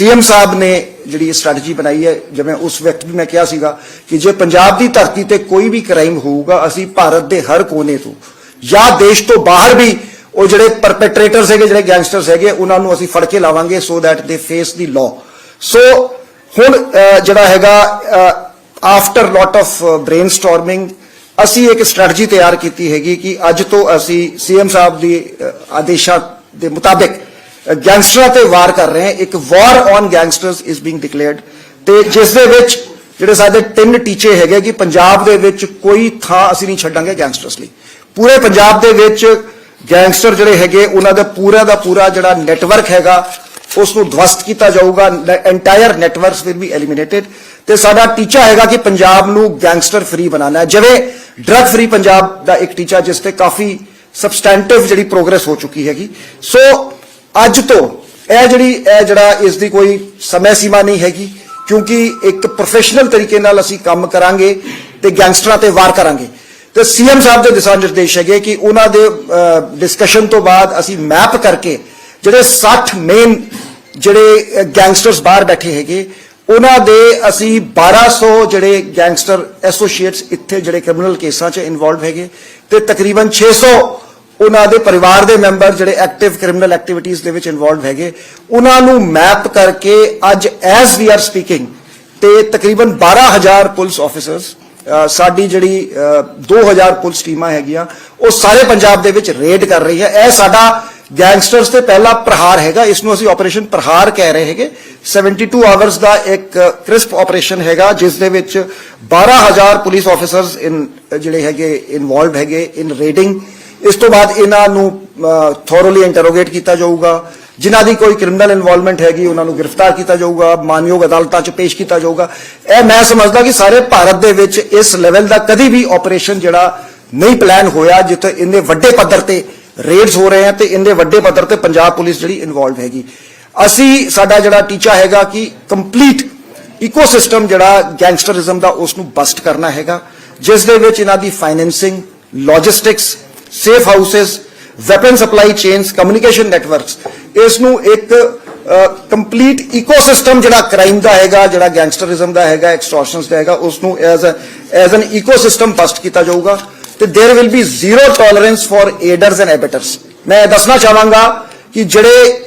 CM ਸਾਹਿਬ ਨੇ ਜਿਹੜੀ strategy ਬਣਾਈ ਹੈ, ਜਿਵੇਂ ਉਸ ਵਕਤ ਵੀ ਮੈਂ ਕਿਹਾ ਸੀਗਾ ਕਿ ਜੇ ਪੰਜਾਬ ਦੀ ਧਰਤੀ ਤੇ ਕੋਈ ਵੀ ਕ੍ਰਾਈਮ ਹੋਊਗਾ, ਅਸੀਂ ਭਾਰਤ ਦੇ ਹਰ ਕੋਨੇ ਤੋਂ ਜਾਂ ਦੇਸ਼ ਤੋਂ ਬਾਹਰ ਵੀ ਉਹ ਜਿਹੜੇ ਪਰਪੈਟਰੇਟਰਸ ਹੈਗੇ, ਜਿਹੜੇ ਗੈਂਗਸਟਰਸ ਹੈਗੇ, ਉਹਨਾਂ ਨੂੰ ਅਸੀਂ ਫੜ ਕੇ ਲਾਵਾਂਗੇ ਸੋ ਦੈਟ ਦੇ ਫੇਸ ਦੀ ਲਾਅ ਸੋ ਹੁਣ ਜਿਹੜਾ ਹੈਗਾ ਆਫਟਰ ਲੋਟ ਆਫ ਬ੍ਰੇਨਸਟਾਰਮਿੰਗ ਅਸੀਂ ਇੱਕ ਸਟ੍ਰੈਟਜੀ ਤਿਆਰ ਕੀਤੀ ਹੈਗੀ ਕਿ ਅੱਜ ਤੋਂ ਅਸੀਂ ਸੀਐਮ ਸਾਹਿਬ ਦੇ ਆਦੇਸ਼ਾਂ ਦੇ ਮੁਤਾਬਿਕ ਗੈਂਗਸਟਰਾਂ ਤੇ ਵਾਰ ਕਰ ਰਹੇ ਹਾਂ। ਇੱਕ ਵਾਰ on gangsters is being declared ਤੇ ਜਿਸ ਦੇ ਵਿੱਚ ਜਿਹੜੇ ਸਾਡੇ ਤਿੰਨ ਟੀਚੇ ਹੈਗੇ ਕਿ ਪੰਜਾਬ ਦੇ ਵਿੱਚ ਕੋਈ ਥਾਂ ਅਸੀਂ ਨਹੀਂ ਛੱਡਾਂਗੇ ਗੈਂਗਸਟਰਸ ਲਈ। ਪੂਰੇ ਪੰਜਾਬ ਦੇ ਵਿੱਚ ਗੈਂਗਸਟਰ ਜਿਹੜੇ ਹੈਗੇ, ਉਹਨਾਂ ਦਾ ਪੂਰਾ ਦਾ ਪੂਰਾ ਜਿਹੜਾ ਨੈਟਵਰਕ ਹੈਗਾ ਉਸ ਨੂੰ ਧਵਸਤ ਕੀਤਾ ਜਾਊਗਾ। Entire networks will be eliminated ਤੇ ਸਾਡਾ ਟੀਚਾ ਹੈਗਾ ਕਿ ਪੰਜਾਬ ਨੂੰ ਗੈਂਗਸਟਰ ਫਰੀ ਬਣਾਉਣਾ ਹੈ। ਜਿਵੇਂ ਡਰਗ ਫਰੀ ਪੰਜਾਬ ਦਾ ਇੱਕ ਟੀਚਾ, ਜਿਸ ਤੇ ਕਾਫੀ ਸਬਸਟੈਂਟਿਵ ਜਿਹੜੀ ਪ੍ਰੋਗਰੈਸ ਹੋ ਚੁੱਕੀ ਹੈਗੀ। ਸੋ ਅੱਜ ਤੋਂ ਇਹ ਜਿਹੜੀ, ਇਹ ਜਿਹੜਾ ਇਸ ਦੀ ਕੋਈ ਸਮੇਂ ਸੀਮਾ ਨਹੀਂ ਹੈਗੀ, ਕਿਉਂਕਿ ਇੱਕ ਪ੍ਰੋਫੈਸ਼ਨਲ ਤਰੀਕੇ ਨਾਲ ਅਸੀਂ ਕੰਮ ਕਰਾਂਗੇ ਤੇ ਗੈਂਗਸਟਰਾਂ ਤੇ ਵਾਰ ਕਰਾਂਗੇ। ਤੇ ਸੀਐਮ ਸਾਹਿਬ ਦੇ ਦਿਸ਼ਾ ਨਿਰਦੇਸ਼ ਹੈਗੇ ਕਿ ਉਹਨਾਂ ਦੇ ਡਿਸਕਸ਼ਨ ਤੋਂ ਬਾਅਦ ਅਸੀਂ ਮੈਪ ਕਰਕੇ ਜਿਹੜੇ 60 ਮੇਨ ਜਿਹੜੇ ਗੈਂਗਸਟਰਸ ਬਾਹਰ ਬੈਠੇ ਹੈਗੇ, ਉਹਨਾਂ ਦੇ ਅਸੀਂ 1200 ਜਿਹੜੇ ਗੈਂਗਸਟਰ ਐਸੋਸੀਏਟਸ ਇੱਥੇ ਜਿਹੜੇ ਕ੍ਰਿਮੀਨਲ ਕੇਸਾਂ 'ਚ ਇਨਵੋਲਵ ਹੈਗੇ ਤੇ ਤਕਰੀਬਨ 600 ਉਹਨਾਂ ਦੇ ਪਰਿਵਾਰ ਦੇ ਮੈਂਬਰ ਜਿਹੜੇ ਐਕਟਿਵ ਕ੍ਰਿਮੀਨਲ ਐਕਟੀਵਿਟੀਜ਼ ਦੇ ਵਿੱਚ ਇਨਵੋਲਵ ਹੈਗੇ ਉਹਨਾਂ ਨੂੰ ਮੈਪ ਕਰਕੇ ਅੱਜ ਐਸ ਵੀ ਆਰ ਸਪੀਕਿੰਗ ਤੇ ਤਕਰੀਬਨ 12000 ਪੁਲਿਸ ਆਫੀਸਰਸ ਸਾਡੀ ਜਿਹੜੀ ਅ, 2000 ਪੁਲਿਸ ਟੀਮਾਂ ਹੈਗੀਆਂ ਉਹ ਸਾਰੇ ਪੰਜਾਬ ਦੇ ਵਿੱਚ ਰੇਡ ਕਰ ਰਹੀ ਹੈ। ਇਹ ਸਾਡਾ ਗੈਂਗਸਟਰਸ ਤੇ ਪਹਿਲਾ ਪ੍ਰਹਾਰ ਹੈਗਾ। ਇਸ ਨੂੰ ਅਸੀਂ ਆਪਰੇਸ਼ਨ ਪ੍ਰਹਾਰ ਕਹਿ ਰਹੇ ਹੈਗੇ। 72 ਆਵਰਸ ਦਾ ਇੱਕ ਕ੍ਰਿਸਪ ਆਪਰੇਸ਼ਨ ਹੈਗਾ ਜਿਸ ਦੇ ਵਿੱਚ 12000 ਪੁਲਿਸ ਆਫੀਸਰਸ ਇਨ ਜਿਹੜੇ ਹੈਗੇ ਇਨਵੋਲਵ ਹੈਗੇ ਇਨ ਰੇਡਿੰਗ। ਇਸ ਤੋਂ ਬਾਅਦ ਇਹਨਾਂ ਨੂੰ ਥੋਰੋਲੀ ਇੰਟਰੋਗੇਟ ਕੀਤਾ ਜਾਊਗਾ। ਜਿਨ੍ਹਾਂ ਦੀ ਕੋਈ ਕ੍ਰਿਮੀਨਲ ਇਨਵੋਲਵਮੈਂਟ ਹੈਗੀ, ਉਹਨਾਂ ਨੂੰ ਗ੍ਰਿਫਤਾਰ ਕੀਤਾ ਜਾਊਗਾ, ਮਾਨਯੋਗ ਅਦਾਲਤਾਂ 'ਚ ਪੇਸ਼ ਕੀਤਾ ਜਾਊਗਾ। ਇਹ ਮੈਂ ਸਮਝਦਾ ਕਿ ਸਾਰੇ ਭਾਰਤ ਦੇ ਵਿੱਚ ਇਸ ਲੈਵਲ ਦਾ ਕਦੀ ਵੀ ਆਪਰੇਸ਼ਨ ਜਿਹੜਾ ਨਹੀਂ ਪਲਾਨ ਹੋਇਆ, ਜਿੱਥੇ ਇੰਨੇ ਵੱਡੇ ਪੱਧਰ ਤੇ ਰੇਡਸ ਹੋ ਰਹੇ ਆ ਤੇ ਇੰਨੇ ਵੱਡੇ ਪੱਧਰ ਤੇ ਪੰਜਾਬ ਪੁਲਿਸ ਜਿਹੜੀ ਇਨਵੋਲਵ ਹੈਗੀ। ਅਸੀਂ, ਸਾਡਾ ਜਿਹੜਾ ਟੀਚਾ ਹੈਗਾ ਕਿ ਕੰਪਲੀਟ ਇਕੋਸਿਸਟਮ ਜਿਹੜਾ ਗੈਂਗਸਟਰਿਜ਼ਮ ਦਾ ਉਸ ਨੂੰ ਬਸਟ ਕਰਨਾ ਹੈਗਾ। ਜਿਸ ਦੇ ਵਿੱਚ ਇਹਨਾਂ ਦੀ financing logistics safe houses weapon supply chains communication networks ਇਸ ਨੂੰ ਇੱਕ ਕੰਪਲੀਟ ਇਕੋਸਿਸਟਮ ਜਿਹੜਾ ਕ੍ਰਾਈਮ ਦਾ ਹੈਗਾ, ਜਿਹੜਾ ਗੈਂਗਸਟਰਿਜ਼ਮ ਦਾ ਹੈਗਾ ਐਕਸਟੋਰਸ਼ਨਸ ਦਾ ਹੈਗਾ ਉਸ ਨੂੰ as as an ecosystem bust ਕੀਤਾ ਜਾਊਗਾ ਤੇ there will be zero tolerance for aiders and abettors ਮੈਂ ਦੱਸਣਾ ਚਾਹਾਂਗਾ ਕਿ ਜਿਹੜੇ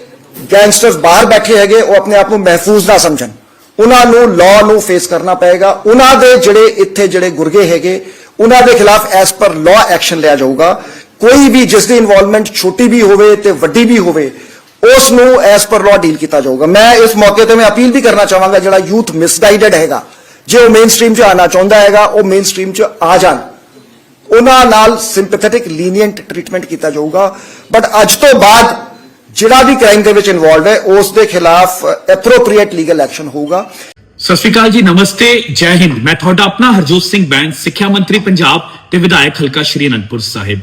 ਗੈਂਗਸਟਰਸ ਬਾਹਰ ਬੈਠੇ ਹੈਗੇ, ਉਹ ਆਪਣੇ ਆਪ ਨੂੰ ਮਹਿਫੂਜ਼ ਨਾ ਸਮਝਣ। ਉਹਨਾਂ ਨੂੰ ਲਾਅ ਨੂੰ ਫੇਸ ਕਰਨਾ ਪਏਗਾ। ਉਹਨਾਂ ਦੇ ਜਿਹੜੇ ਇੱਥੇ ਜਿਹੜੇ ਗੁਰਗੇ ਹੈਗੇ ਉਹਨਾਂ ਦੇ ਖਿਲਾਫ ਐਸ ਪਰ ਲਾਅ ਐਕਸ਼ਨ ਲਿਆ ਜਾਊਗਾ। ਕੋਈ ਵੀ ਜਿਸ ਦੀ ਇਨਵੋਲਵਮੈਂਟ ਛੋਟੀ ਵੀ ਹੋਵੇ ਤੇ ਵੱਡੀ ਵੀ ਹੋਵੇ, ਉਸ ਨੂੰ ਐਸ ਪਰ ਲਾਅ ਡੀਲ ਕੀਤਾ ਜਾਊਗਾ। ਮੈਂ ਇਸ ਮੌਕੇ ਤੇ ਮੈਂ ਅਪੀਲ ਵੀ ਕਰਨਾ ਚਾਹਾਂਗਾ, ਜਿਹੜਾ ਯੂਥ ਮਿਸਗਾਈਡਡ ਹੈਗਾ, ਜੇ ਉਹ ਮੇਨ ਸਟ੍ਰੀਮ 'ਚ ਆਣਾ ਚਾਹੁੰਦਾ ਹੈਗਾ, ਉਹ ਮੇਨ ਸਟ੍ਰੀਮ 'ਚ ਆ ਜਾਣ। ਉਹਨਾਂ ਨਾਲ ਸਿੰਪੈਥੈਟਿਕ ਲੀਨੀਐਂਟ ਟ੍ਰੀਟਮੈਂਟ ਕੀਤਾ ਜਾਊਗਾ। ਬਟ ਅੱਜ ਤੋਂ ਬਾਅਦ ਜਿਹੜਾ ਵੀ ਕ੍ਰਾਈਮ ਦੇ ਵਿੱਚ ਇਨਵੋਲਵ ਹੈ, ਉਸ ਦੇ ਖਿਲਾਫ ਐਪਰੋਪ੍ਰੀਏਟ ਲੀਗਲ ਐਕਸ਼ਨ ਹੋਊਗਾ। ਸਤਿ ਸ਼੍ਰੀ ਅਕਾਲ ਜੀ, ਨਮਸਤੇ, ਜੈ ਹਿੰਦ। ਮੈਂ ਤੁਹਾਡਾ ਆਪਣਾ ਹਰਜੋਤ ਸਿੰਘ ਬੈਂਸ, ਸਿੱਖਿਆ ਮੰਤਰੀ ਪੰਜਾਬ ਤੇ ਵਿਧਾਇਕ ਹਲਕਾ ਸ਼੍ਰੀ ਅਨੰਦਪੁਰ ਸਾਹਿਬ।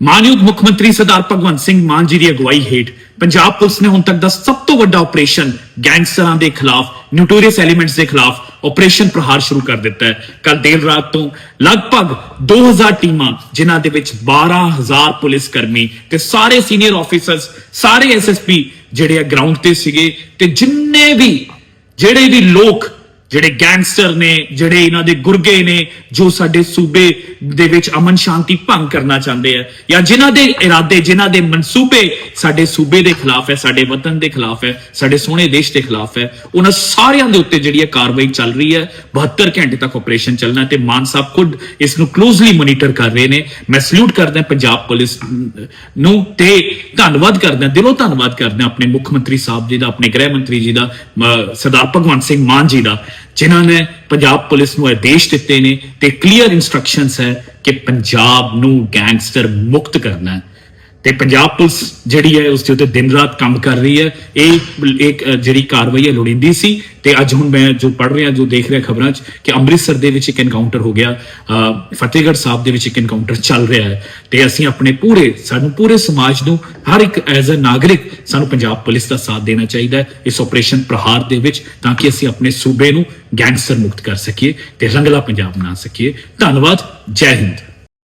ਮਾਨਯੋਗ ਮੁੱਖ ਮੰਤਰੀ ਸਰਦਾਰ ਭਗਵੰਤ ਸਿੰਘ ਮਾਨ ਜੀ ਦੀ ਅਗਵਾਈ ਹੇਠ ਪੰਜਾਬ ਪੁਲਿਸ ਨੇ ਹੁਣ ਤੱਕ ਦਾ ਸਭ ਤੋਂ ਵੱਡਾ ਆਪਰੇਸ਼ਨ ਗੈਂਗਸਟਰਾਂ ਦੇ ਖਿਲਾਫ ਨਿਊਟੋਰੀਅਸ ਐਲੀਮੈਂਟਸ ਦੇ ਖਿਲਾਫ ਆਪਰੇਸ਼ਨ ਪ੍ਰਹਾਰ ਸ਼ੁਰੂ ਕਰ ਦਿੱਤਾ ਹੈ। ਕੱਲ ਦੇਰ ਰਾਤ ਤੋਂ ਲਗਭਗ 2000 ਟੀਮਾਂ, ਜਿਨ੍ਹਾਂ ਦੇ ਵਿੱਚ 12000 ਪੁਲਿਸ ਕਰਮੀ ਤੇ ਸਾਰੇ ਸੀਨੀਅਰ ਆਫੀਸਰਸ, ਸਾਰੇ ਐਸਐਸਪੀ ਜਿਹੜੇ ਆ ਗਰਾਊਂਡ ਤੇ ਸੀਗੇ ਤੇ ਜਿੰਨੇ ਵੀ ਜਿਹੜੇ ਵੀ ਲੋਕ ਜਿਹੜੇ ਗੈਂਗਸਟਰ ਨੇ, ਜਿਹੜੇ ਇਹਨਾਂ ਦੇ ਗੁਰਗੇ ਨੇ, ਜੋ ਸਾਡੇ ਸੂਬੇ ਦੇ ਵਿੱਚ ਅਮਨ ਸ਼ਾਂਤੀ ਭੰਗ ਕਰਨਾ ਚਾਹੁੰਦੇ ਆ, ਜਾਂ ਜਿਨ੍ਹਾਂ ਦੇ ਇਰਾਦੇ, ਜਿਨ੍ਹਾਂ ਦੇ ਮਨਸੂਬੇ ਸਾਡੇ ਸੂਬੇ ਦੇ ਖਿਲਾਫ ਹੈ, ਸਾਡੇ ਵਤਨ ਦੇ ਖਿਲਾਫ ਹੈ, ਸਾਡੇ ਸੋਹਣੇ ਦੇਸ਼ ਦੇ ਖਿਲਾਫ ਹੈ, ਉਹਨਾਂ ਸਾਰਿਆਂ ਦੇ ਉੱਤੇ ਜਿਹੜੀ ਇਹ ਕਾਰਵਾਈ ਚੱਲ ਰਹੀ ਹੈ 72 ਘੰਟੇ ਤੱਕ ਆਪਰੇਸ਼ਨ ਚੱਲਣਾ ਤੇ ਮਾਨ ਸਾਹਿਬ ਖੁਦ ਇਸ ਨੂੰ ਕਲੋਜ਼ਲੀ ਮੋਨੀਟਰ ਕਰ ਰਹੇ ਨੇ। ਮੈਂ ਸਲੂਟ ਕਰਦਾ ਪੰਜਾਬ ਪੁਲਿਸ ਨੂੰ ਤੇ ਧੰਨਵਾਦ ਕਰਦਾ, ਦਿਲੋਂ ਧੰਨਵਾਦ ਕਰਦਾ ਆਪਣੇ ਮੁੱਖ ਮੰਤਰੀ ਸਾਹਿਬ ਜੀ ਦਾ, ਆਪਣੇ ਗ੍ਰਹਿ ਮੰਤਰੀ ਜੀ ਦਾ ਸਰਦਾਰ ਭਗਵੰਤ ਸਿੰਘ ਮਾਨ ਜੀ ਦਾ। ਜਿਨ੍ਹਾਂ ਨੇ ਪੰਜਾਬ ਪੁਲਿਸ ਨੂੰ ਆਦੇਸ਼ ਦਿੱਤੇ ਨੇ ਤੇ ਕਲੀਅਰ ਇਨਸਟਰਕਸ਼ਨਸ ਹੈ ਕਿ ਪੰਜਾਬ ਨੂੰ ਗੈਂਗਸਟਰ ਮੁਕਤ ਕਰਨਾ ਹੈ। ਤੇ ਪੰਜਾਬ ਪੁਲਿਸ ਜਿਹੜੀ ਹੈ ਉਸ ਦੇ ਉੱਤੇ ਦਿਨ ਰਾਤ ਕੰਮ ਕਰ ਰਹੀ ਹੈ। ਇਹ ਇੱਕ ਜਿਹੜੀ ਕਾਰਵਾਈ ਹੈ ਲੋੜੀਂਦੀ ਸੀ ਤੇ ਅੱਜ ਹੁਣ ਮੈਂ ਜੋ ਪੜ੍ਹ ਰਿਹਾ, ਜੋ ਦੇਖ ਰਿਹਾ ਖਬਰਾਂ 'ਚ ਕਿ ਅੰਮ੍ਰਿਤਸਰ ਦੇ ਵਿੱਚ ਇੱਕ ਐਨਕਾਊਂਟਰ ਹੋ ਗਿਆ ਫਤਿਹਗੜ੍ਹ ਸਾਹਿਬ ਦੇ ਵਿੱਚ ਇੱਕ ਐਨਕਾਊਂਟਰ ਚੱਲ ਰਿਹਾ ਹੈ ਤੇ ਅਸੀਂ ਆਪਣੇ ਪੂਰੇ, ਸਾਨੂੰ ਪੂਰੇ ਸਮਾਜ ਨੂੰ ਹਰ ਇੱਕ ਐਜ਼ ਅ ਨਾਗਰਿਕ ਸਾਨੂੰ ਪੰਜਾਬ ਪੁਲਿਸ ਦਾ ਸਾਥ ਦੇਣਾ ਚਾਹੀਦਾ ਹੈ ਇਸ ਆਪਰੇਸ਼ਨ ਪ੍ਰਹਾਰ ਦੇ ਵਿੱਚ ਤਾਂ ਕਿ ਅਸੀਂ ਆਪਣੇ ਸੂਬੇ ਨੂੰ ਗੈਂਗਸਟਰ ਮੁਕਤ ਕਰ ਸਕੀਏ ਤੇ ਰੰਗਲਾ ਪੰਜਾਬ ਬਣਾ ਸਕੀਏ। ਧੰਨਵਾਦ, ਜੈ ਹਿੰਦ।